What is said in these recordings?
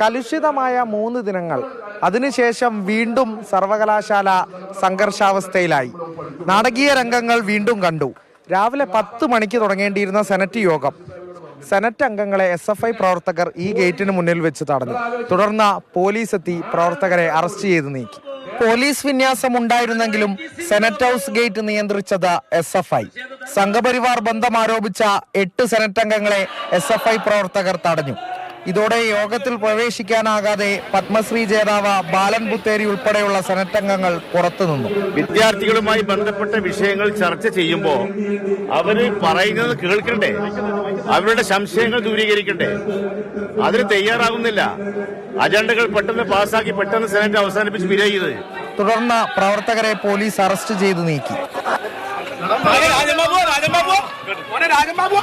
കലുഷിതമായ മൂന്ന് ദിനങ്ങൾ. അതിനുശേഷം വീണ്ടും സർവകലാശാല സംഘർഷാവസ്ഥയിലായി. നാടകീയ രംഗങ്ങൾ വീണ്ടും കണ്ടു. രാവിലെ പത്ത് മണിക്ക് തുടങ്ങേണ്ടിയിരുന്ന സെനറ്റ് യോഗം. സെനറ്റ് അംഗങ്ങളെ എസ് എഫ് ഐ പ്രവർത്തകർ ഈ ഗേറ്റിന് മുന്നിൽ വെച്ച് തടഞ്ഞു. തുടർന്ന് പോലീസ് എത്തി പ്രവർത്തകരെ അറസ്റ്റ് ചെയ്ത് നീക്കി. പോലീസ് വിന്യാസം ഉണ്ടായിരുന്നെങ്കിലും സെനറ്റ് ഹൗസ് ഗേറ്റ് നിയന്ത്രിച്ചത് എസ് എഫ് ഐ. സംഘപരിവാർ ബന്ധം ആരോപിച്ച എട്ട് സെനറ്റ് അംഗങ്ങളെ എസ് എഫ് ഐ പ്രവർത്തകർ തടഞ്ഞു. ഇതോടെ യോഗത്തിൽ പ്രവേശിക്കാനാകാതെ പത്മശ്രീ ജേതാവ് ബാലൻ ബുത്തേരി ഉൾപ്പെടെയുള്ള സെനറ്റ് അംഗങ്ങൾ പുറത്തുനിന്നു വിദ്യാർത്ഥികളുമായി ബന്ധപ്പെട്ട വിഷയങ്ങൾ ചർച്ച ചെയ്യുമ്പോൾ അവർ പറയുന്നത് കേൾക്കണ്ടേ? അവരുടെ സംശയങ്ങൾ ദൂരീകരിക്കണ്ടേ? അതിന് തയ്യാറാകുന്നില്ല. അജണ്ടകൾ പെട്ടെന്ന് പാസ്സാക്കി പെട്ടെന്ന് സെനറ്റ് അവസാനിപ്പിച്ച് വിലയത് തുടർന്ന് പ്രവർത്തകരെ പോലീസ് അറസ്റ്റ് ചെയ്തു നീക്കി. రాజంబాబు రాజంబాబు. రాజంబాబు.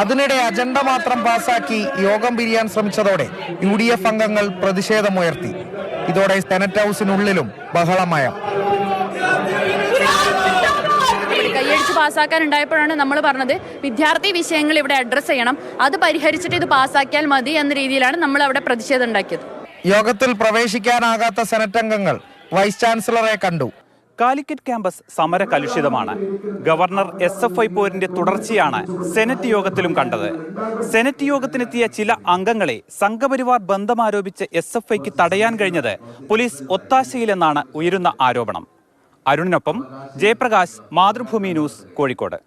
അതിനിടെ അജണ്ട മാത്രം പാസാക്കി യോഗം പിരിയാൻ ശ്രമിച്ചതോടെ യു ഡി എഫ് അംഗങ്ങൾ പ്രതിഷേധമുയർത്തി. ഇതോടെ സെനറ്റ് ഹൗസിനുള്ളിലും ബഹളമയം. കൈയടിച്ച് പാസ്സാക്കാൻ ഉണ്ടായപ്പോഴാണ് നമ്മൾ പറഞ്ഞത് വിദ്യാർത്ഥി വിഷയങ്ങൾ ഇവിടെ അഡ്രസ്സ് ചെയ്യണം. അത് പരിഹരിച്ചിട്ട് ഇത് പാസ്സാക്കിയാൽ മതി എന്ന രീതിയിലാണ് നമ്മൾ അവിടെ പ്രതിഷേധം ഉണ്ടാക്കിയത്. യോഗത്തിൽ പ്രവേശിക്കാനാകാത്ത സെനറ്റ് അംഗങ്ങൾ വൈസ് ചാൻസലറെ കണ്ടു. കാലിക്കറ്റ് ക്യാമ്പസ് സമര കലുഷിതമാണ്. ഗവർണർ എസ് എഫ് ഐ പോരിന്റെ തുടർച്ചയാണ് സെനറ്റ് യോഗത്തിലും കണ്ടത്. സെനറ്റ് യോഗത്തിനെത്തിയ ചില അംഗങ്ങളെ സംഘപരിവാർ ബന്ധമാരോപിച്ച് എസ് എഫ് ഐക്ക് തടയാൻ കഴിഞ്ഞത് പോലീസ് ഒത്താശയിലെന്നാണ് ഉയരുന്ന ആരോപണം. അരുണിനൊപ്പം ജയപ്രകാശ് മാതൃഭൂമി ന്യൂസ് കോഴിക്കോട്.